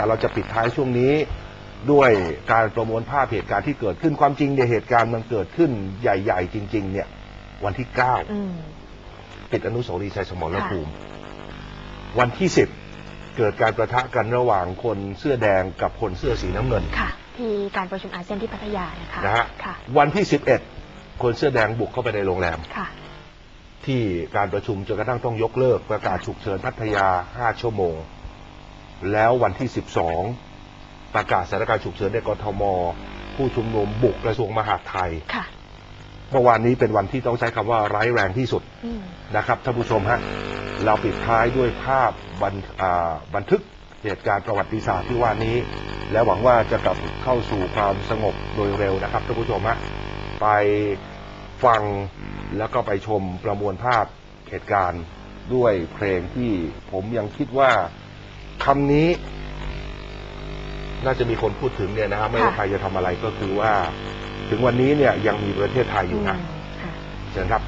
แต่เราจะปิดท้ายช่วงนี้ด้วยการประมวลภาพเหตุการณ์ที่เกิดขึ้นความจริงเนี่ยเหตุการณ์มันเกิดขึ้นใหญ่ ๆ จริง ๆ เนี่ย วันที่9อืมปิดอนุสาวรีย์ชัยสมรภูมิ วันที่10เกิดการประทะกันระหว่างคนเสื้อแดงกับคนเสื้อสีน้ำเงินค่ะ ที่การประชุมอาเซียนที่พัทยานะคะนะฮะค่ะวันที่11คนเสื้อแดงบุกเข้าไปในโรงแรมค่ะ ที่การประชุมจนกระทั่งต้องยกเลิกประกาศฉุกเฉินพัทยา5ชั่วโมง แล้ววันที่ 12 ประกาศสถานการณ์ฉุกเฉินในกทม ผู้ชุมนุมบุกกระทรวงมหาดไทยค่ะเมื่อวานนี้เป็นวันที่ต้องใช้คำว่าร้ายแรงที่สุดอืมนะครับท่านผู้ชมฮะเราปิดท้ายด้วยภาพบันอ่าบันทึกเหตุการณ์ประวัติศาสตร์ที่ว่านี้ และหวังว่าจะกลับเข้าสู่ความสงบโดยเร็วนะครับท่านผู้ชมฮะไปฟังแล้วก็ไปชมประมวลภาพเหตุการณ์ด้วยเพลงที่ผมยังคิดว่า คำนี้ น่าจะมีคนพูดถึงเนี่ยนะครับไม่ว่าค่ะใครจะทำอะไรก็คือว่า ถึงวันนี้เนี่ยยังมีประเทศไทยอยู่นะมค่ะเชิญครับ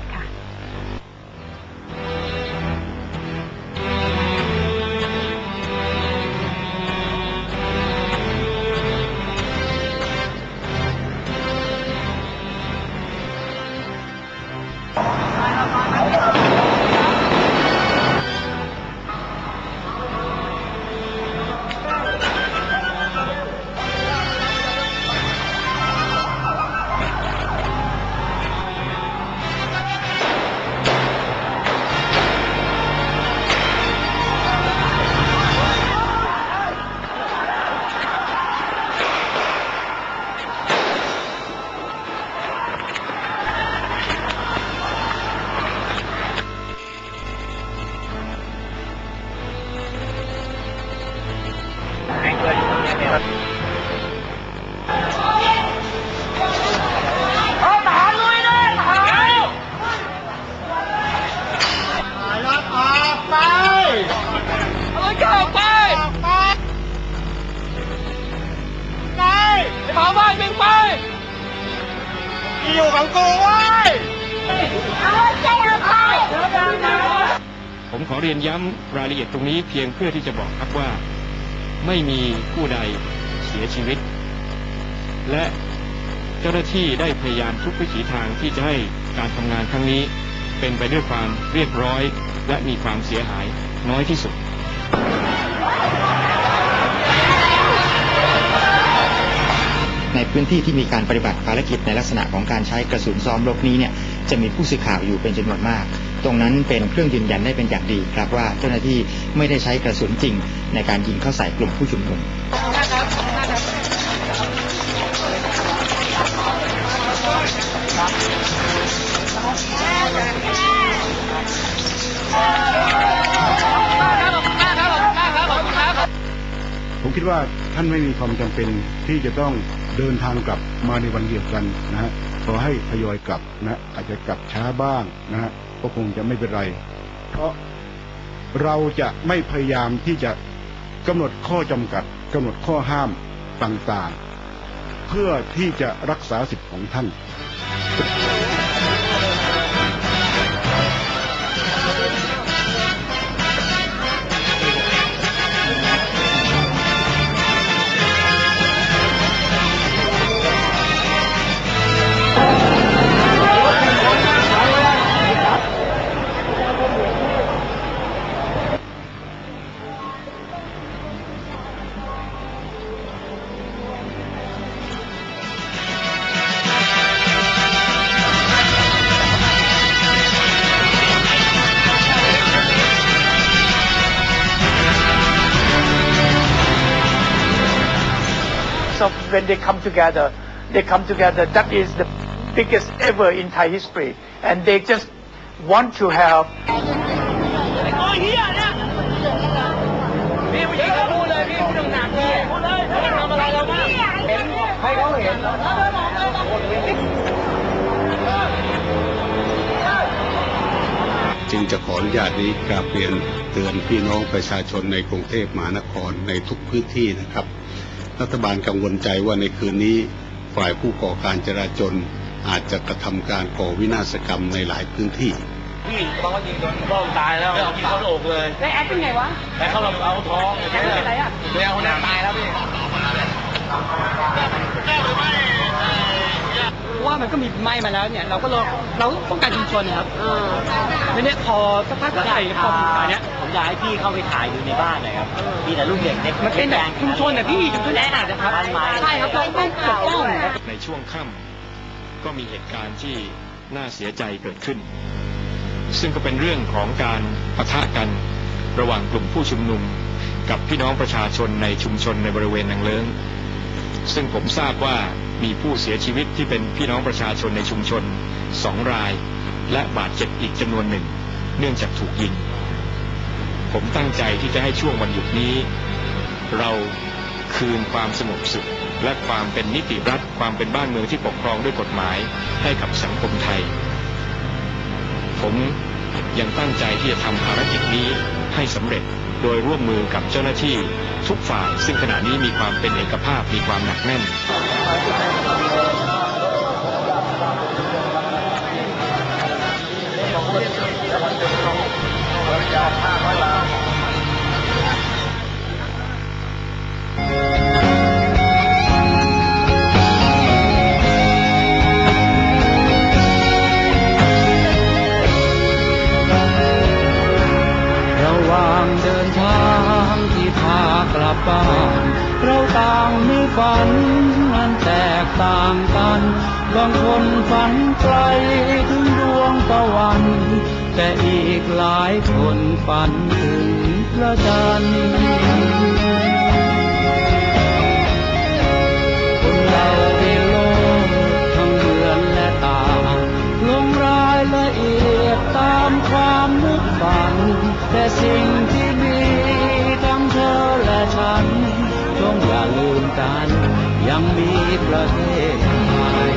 ค่ะผมขอเรียนย้ำรายละเอียดตรงนี้เพียงเพื่อที่จะบอกครับว่า ไม่มีผู้ใดเสียชีวิต และเจ้าหน้าที่ได้พยายามทุกวิถีทางที่จะให้การทำงานครั้งนี้ เป็นไปด้วยความเรียบร้อย และมีความเสียหายน้อยที่สุด พื้นที่ที่มีการปฏิบัติภารกิจในลักษณะของการใช้กระสุนซ้อมรบนี้เนี่ยจะมีผู้สื่อข่าวอยู่เป็นจำนวนมาก ตรงนั้นเป็นเครื่องยืนยันได้เป็นอย่างดีครับว่าเจ้าหน้าที่ไม่ได้ใช้กระสุนจริง ในการยิงเข้าใส่กลุ่มผู้ชุมนุมผมคิดว่าท่านไม่มีความจำเป็นที่จะต้อง เดินทางกลับมาในวันเดียวกันนะฮะขอให้ทยอยกลับนะอาจจะกลับช้าบ้างนะฮะก็คงจะไม่เป็นไร เพราะเราจะไม่พยายามที่จะกำหนดข้อจำกัดกำหนดข้อห้ามต่างๆ เพื่อที่จะรักษาสิทธิ์ของท่าน So when they come together, they come together. That is the biggest ever in Thai history, and they just want to have จึงจะขออนุญาตนี้กราบเรียนเตือนพี่น้องประชาชนในกรุงเทพมหานครในทุกพื้นที่นะครับ รัฐบาลกังวลใจว่าในคืนนี้ฝ่ายผู้ก่อการจราจนอาจจะกระทำการก่อวินาศกรรมในหลายพื้นที่พี่เขาก็ยิงโดนบ้องตายแล้วยิงเขาโอกเลยแล้วแอดเป็นไงวะแต่เขาเราเอาท้องแอดเป็นไรอะแล้วคนนั้นตายแล้ว ว่ามันก็มีไหม้มาแล้วเนี่ยเราก็รอเราต้องการชุมชนนะครับแล้วเนี่ยพอสักพักก็ไอ้พอสุดท้ายเนี่ย ผมอยากให้พี่เข้าไปถ่ายดูในบ้านหน่อยครับ มีแต่ลูกเด็กเด็กมันเป็นแบบชุมชนน่ะพี่ชุมชนแออัดนะครับใช่ครับเราต้องปกป้องในช่วงค่ำก็มีเหตุการณ์ที่น่าเสียใจเกิดขึ้น ซึ่งก็เป็นเรื่องของการปะทะกันระหว่างกลุ่มผู้ชุมนุม กับพี่น้องประชาชนในชุมชนในบริเวณนางเลิ้งซึ่งผมทราบว่า มีผู้เสียชีวิตที่เป็นพี่น้องประชาชนในชุมชนสองราย และบาดเจ็บอีกจำนวนหนึ่ง เนื่องจากถูกยิง ผมตั้งใจที่จะให้ช่วงวันหยุดนี้ เราคืนความสงบสุข และความเป็นนิติรัฐความเป็นบ้านเมืองที่ปกครองด้วยกฎหมายให้กับสังคมไทย ผมยังตั้งใจที่จะทำภารกิจนี้ให้สำเร็จ โดยร่วมมือกับเจ้าหน้าที่ทุกฝ่าย ซึ่งขณะนี้มีความเป็นเอกภาพมีความหนักแน่นระางเดินทางที่พากลับบ้านเราต่างมีฝันนั้นแตกต่างกันบางคนฝันไกลถึงดวงตะวันแต่อีกหลายคนฝันถึงพระจันทร์ กัน ยังมีประเทศไทย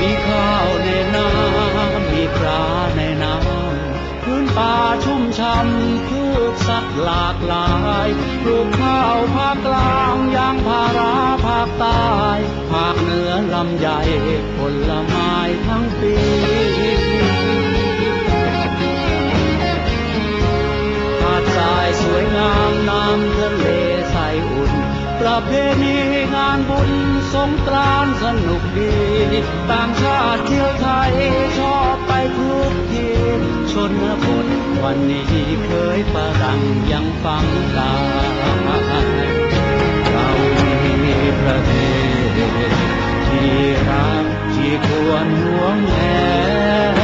มีข้าวในน้ำมีปลาในน้ำพื้นป่าชุ่มช่ำพืชสัตว์หลากหลายปลูกข้าวภาคกลางยางพาราภาคใต้ภาคเหนือลำใหญ่ผลไม้ทั้งปี งามน้ำทะเลใสอุ่น ประเพณีงานบุญสงกรานสนุกดี ต่างชาติเที่ยวไทยชอบไปทุกทีชนบทวันนี้เคยประดังยังฟังได้เรามีประเทศที่รักที่ควรห่วงแหน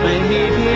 ไม่มีที่